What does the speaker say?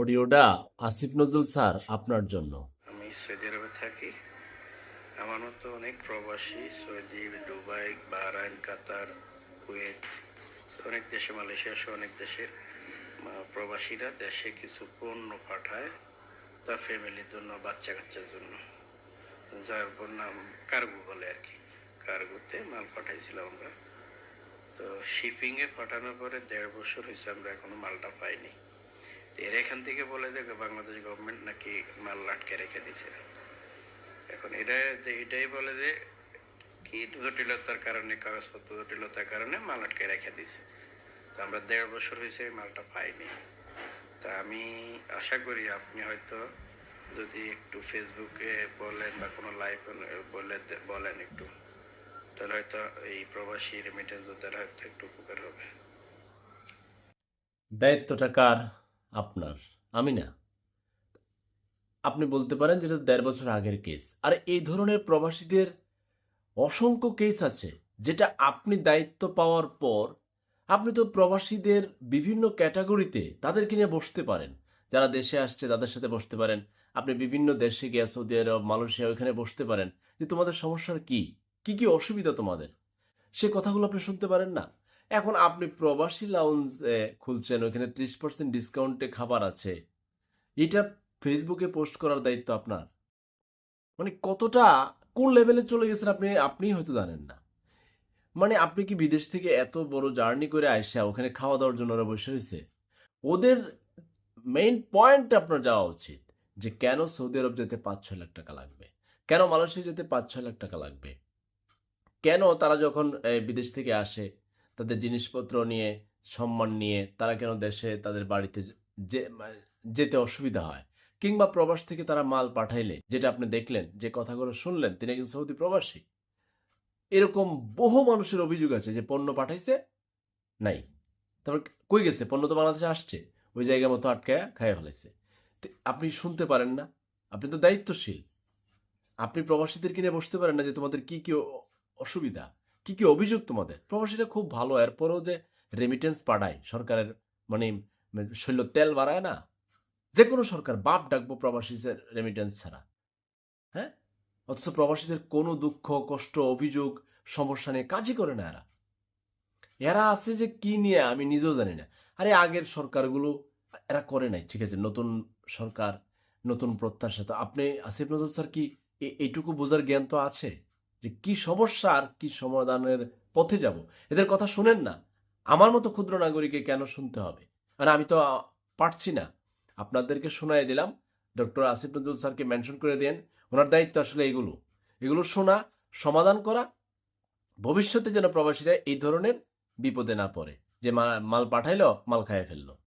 অডিওটা আসিফ নজরুল স্যার আপনার জন্য। আমি সৌদি আরবে থাকি। আমার মতো অনেক প্রবাসী Saudi, Dubai, Bahrain, Qatar, Kuwait, অনেক দেশে, মালয়েশিয়া সহ অনেক দেশের প্রবাসীরা দেশে কিছু পণ্য পাঠায় তার ফ্যামিলির জন্য বাচ্চা কাচ্চার জন্য। যার নাম কার্গো বলে আর কি। কার্গোতে মাল পাঠাইছিলাম আমরা। তো শিপিংয়ে পাঠানোর পরে দেড় বছর হয়েছে, আমরা এখনও মালটা পাইনি। এখান থেকে বলে যে বাংলাদেশ গভর্নমেন্ট নাকি মাল আটকে রেখে দিছে এখন এটা যে- এটাই বলে যে কি জটিলতার কারণে, কাগজপত্র জটিলতার কারণে মাল আটকে রেখে দিছে তো আমরা দেড় বছর হয়েছে মালটা পাইনি। তা আমি আশা করি আপনি হয়তো যদি একটু ফেসবুকে বলেন বা কোনো লাইভ বলে বলেন একটু, তাহলে হয়তো এই প্রবাসী রেমিটেন্স যোদ্ধারা হয়তো একটু উপকার হবে। দায়িত্বটা কার? আপনার, আমি না। আপনি বলতে পারেন যেটা দেড় বছর আগের কেস আর, এই ধরনের প্রবাসীদের অসংখ্য কেস আছে, যেটা আপনি দায়িত্ব পাওয়ার পর আপনি তো প্রবাসীদের বিভিন্ন ক্যাটাগরিতে তাদেরকে নিয়ে বসতে পারেন। যারা দেশে আসছে তাদের সাথে বসতে পারেন। আপনি বিভিন্ন দেশে গিয়ে সৌদি আরব, মালয়েশিয়া ওইখানে বসতে পারেন যে তোমাদের সমস্যার কি? কি কি অসুবিধা তোমাদের? সে কথাগুলো আপনি শুনতে পারেন না। এখন আপনি প্রবাসী লাউঞ্জ খুলছেন ওখানে ত্রিশ পার্সেন্ট ডিসকাউন্টে খাবার আছে। এটা ফেসবুকে পোস্ট করার দায়িত্ব আপনার? মানে কতটা, কোন লেভেলে চলে গেছেন আপনি আপনি হয়তো জানেন না। মানে আপনি কি বিদেশ থেকে এত বড় জার্নি করে আইসা ওখানে খাওয়া দাওয়ার জন্য ওরা বসে হয়েছে ওদের মেইন পয়েন্ট আপনার যাওয়া উচিত, যে কেন সৌদি আরব যেতে পাঁচ ছয় লাখ টাকা লাগবে? কেন মালয়েশিয়া যেতে পাঁচ ছয় লাখ টাকা লাগবে? কেন তারা যখন বিদেশ থেকে আসে তাদের জিনিসপত্র নিয়ে, সম্মান নিয়ে তারা কেন দেশে তাদের বাড়িতে যে যেতে অসুবিধা হয়? কিংবা প্রবাস থেকে তারা মাল পাঠাইলে, যেটা আপনি দেখলেন, যে কথাগুলো শুনলেন, তিনি কিন্তু সৌদি প্রবাসী। এরকম বহু মানুষের অভিযোগ আছে যে পণ্য পাঠাইছে, নাই। তারপর কই গেছে? পণ্য তো বাংলাদেশে আসছে। ওই জায়গা মতো আটকায় খাইয়ে ফেলাইছে। আপনি শুনতে পারেন না। আপনি তো দায়িত্বশীল। আপনি প্রবাসীদেরকে নিয়ে বসতে পারেন না যে তোমাদের কি কি অসুবিধা? কি কি অভিযোগ তোমাদের? প্রবাসীরা খুব ভালো, এরপরেও যে রেমিটেন্স পাঠায়, সরকারের মানে শৈল্য তেল বাড়ায় না? যে কোনো সরকার, বাপ ডাকবো প্রবাসীদের রেমিটেন্স ছাড়া। হ্যাঁ? অথচ প্রবাসীদের কোনো দুঃখ, কষ্ট, অভিযোগ, সমস্যা নিয়ে কাজই করে না এরা। এরা আছে যে কি নিয়ে, আমি নিজেও জানি না। আরে আগের সরকারগুলো এরা করে নাই, ঠিক আছে? নতুন সরকার, নতুন প্রত্যাশা তো আপনি, আসিফ নজর স্যার কি এইটুকু বোঝার জ্ঞান তো আছে? যে কি সমস্যা আর কি সমাধানের পথে যাব। এদের কথা শুনেন না। আমার মতো ক্ষুদ্র নাগরিককে কেন শুনতে হবে? আর আমি তো পারছি না। আপনাদেরকে শোনাই দিলাম। ডক্টর আসিফ নজরুল স্যারকে মেনশন করে দেন। ওনার দায়িত্ব আসলে এগুলো। এগুলো শোনা, সমাধান করা। ভবিষ্যতে যেন প্রবাসীরা এই ধরনের বিপদে না পড়ে। যে মাল পাঠাইলো, মাল খাইয়ে ফেলল।